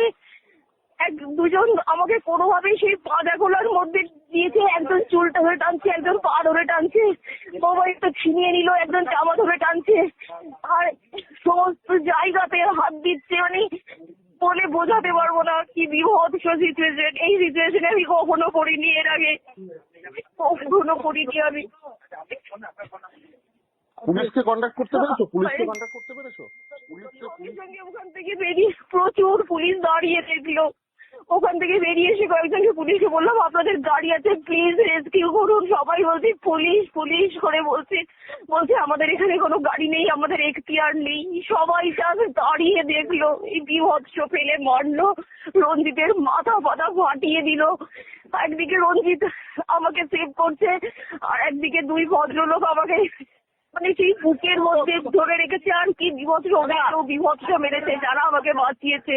মানে এক দুজন আমাকে কোনোভাবেই সেই পাঁজা গোলার মধ্যে দিয়েছে একজন চুলটা ধরে টানছে একজন পা ধরে টানছে মোবাইলটা ছিনিয়ে নিল একজন জামা ধরে টানছে। আর সমস্ত জায়গাতে হাত দিচ্ছে মানে বলে বোঝাতে পারব না কি বিভৎস সিচুয়েশন এই সিচুয়েশনে আমি কখনো করিনি এর আগে কখনো করিনি আমি। পুলিশকে কন্ট্যাক্ট করতে পেরেছ? পুলিশকে কন্ট্যাক্ট করতে পেরেছ? পুলিশকে ওখান থেকে বেরিয়ে প্রচুর পুলিশ দাঁড়িয়ে দেখল। ওখান থেকে বেরিয়ে এসে কয়েকজনকে পুলিশকে বললাম, আপনাদের গাড়ি আছে প্লিজ রেস্কিউ করুন। সবাই বলছে, পুলিশ পুলিশ, করে বলছে। বলছে, আমাদের এখানে কোনো গাড়ি নেই, আমাদের এখতিয়ার নেই। সবাই সাথে দাঁড়িয়ে দেখল এই বিভৎস ফেলে মারলো, রঞ্জিতের মাথা ফাথা ফাটিয়ে দিল। একদিকে রঞ্জিত আমাকে সেভ করছে, আর একদিকে দুই ভদ্রলোক আমাকে মানে সেই বুকের মধ্যে ধরে রেখেছে আর কি, বিভৎস ওদেরকেও বিভৎস মেরেছে, যারা আমাকে বাঁচিয়েছে।